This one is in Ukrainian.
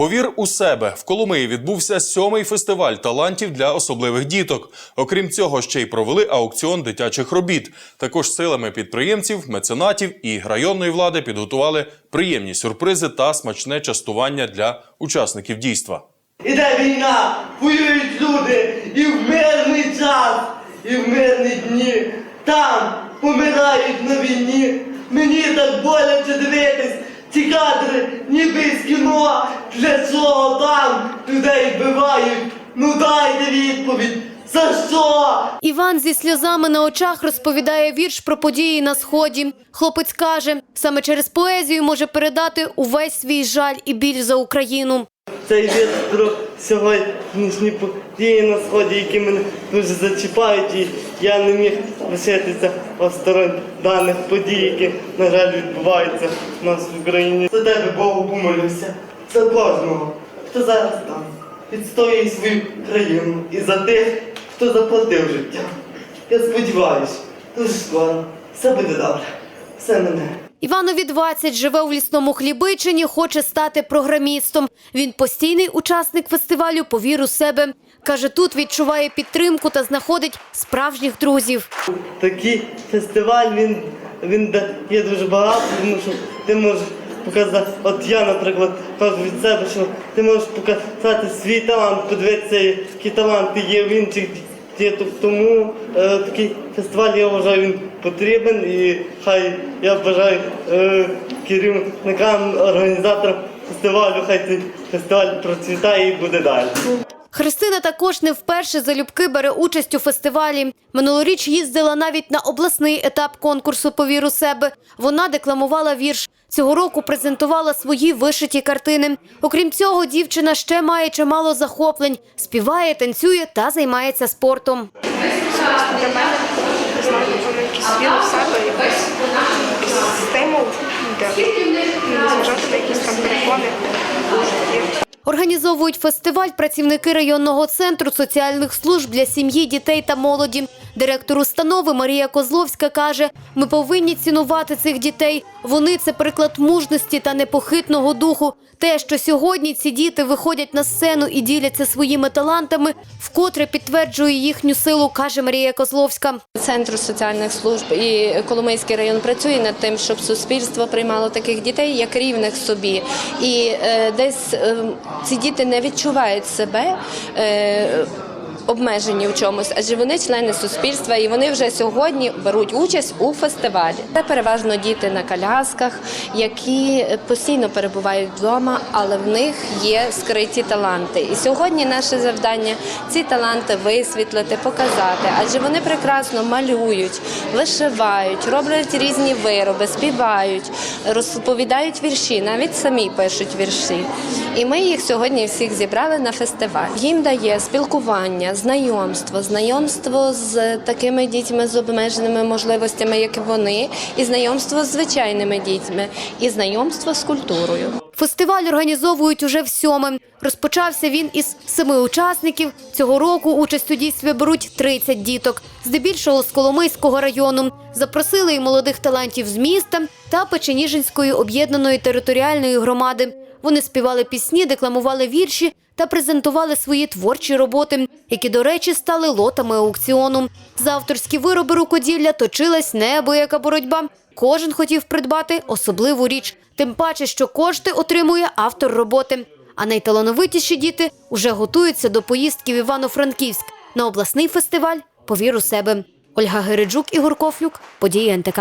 Повір у себе в Коломиї відбувся сьомий фестиваль талантів для особливих діток. Окрім цього, ще й провели аукціон дитячих робіт. Також силами підприємців, меценатів і районної влади підготували приємні сюрпризи та смачне частування для учасників дійства. Іде війна, воюють люди і в мирний час, і в мирні дні. Там помирають на війні. Мені так боляче дивитись. Ці кадри ніби з кіно. Для цього там людей вбивають? Ну дайте відповідь. За що? Іван зі сльозами на очах розповідає вірш про події на сході. Хлопець каже, саме через поезію може передати увесь свій жаль і біль за Україну. Цей вірш про сьогоднішні події на сході, які мене дуже зачіпають, і я не міг лишитися осторонь даних подій, які, на жаль, відбуваються в нас в Україні. За тебе Богу помолюся, за кожного, хто зараз там відстоює свою країну і за тих, хто заплатив життя. Я сподіваюся, дуже скоро все буде добре, все мене. Іванові 20, живе у лісному Хлібичині, хоче стати програмістом. Він постійний учасник фестивалю «Повір у себе». Каже, тут відчуває підтримку та знаходить справжніх друзів. Такий фестиваль він, він дає дуже багато, тому що ти можеш показати, от я, наприклад, кажу від себе, що ти можеш показати свій талант, подивитися, які таланти є в інших. Тому е, такий фестиваль, я вважаю, він потрібен і хай я бажаю е, керівникам, організаторам фестивалю, хай цей фестиваль процвітає і буде далі. Христина також не вперше залюбки бере участь у фестивалі. Минулоріч їздила навіть на обласний етап конкурсу «Повір у себе». Вона декламувала вірш. Цього року презентувала свої вишиті картини. Окрім цього, дівчина ще має чимало захоплень, співає, танцює та займається спортом. для мене віру в себе, стимул, де зважати на якісь там. Організовують фестиваль працівники районного центру соціальних служб для сім'ї, дітей та молоді. Директор установи Марія Козловська каже: ми повинні цінувати цих дітей. Вони це приклад мужності та непохитного духу. Те, що сьогодні ці діти виходять на сцену і діляться своїми талантами, вкотре підтверджує їхню силу, каже Марія Козловська. Центр соціальних служб і Коломийський район працює над тим, щоб суспільство приймало таких дітей як рівних собі. І е, десь е, ці діти не відчувають себе. Е, Обмежені в чомусь, адже вони члени суспільства і вони вже сьогодні беруть участь у фестивалі. Це переважно діти на колясках, які постійно перебувають вдома, але в них є скриті таланти. І сьогодні наше завдання ці таланти висвітлити, показати, адже вони прекрасно малюють, вишивають, роблять різні вироби, співають, розповідають вірші, навіть самі пишуть вірші. І ми їх сьогодні всіх зібрали на фестиваль. Їм дає спілкування, знайомство, знайомство з такими дітьми з обмеженими можливостями, як вони, і знайомство з звичайними дітьми, і знайомство з культурою. Фестиваль організовують уже всьоме. Розпочався він із семи учасників. Цього року участь у дійстві беруть 30 діток, здебільшого з Коломийського району. Запросили і молодих талантів з міста та Печеніжинської об'єднаної територіальної громади. Вони співали пісні, декламували вірші та презентували свої творчі роботи, які, до речі, стали лотами аукціону. За авторські вироби рукоділля точилась неабияка боротьба. Кожен хотів придбати особливу річ, тим паче, що кошти отримує автор роботи. А найталановитіші діти уже готуються до поїздки в Івано-Франківськ на обласний фестиваль Повір у себе. Ольга Гереджук, Ігор Кофлюк, події НТК.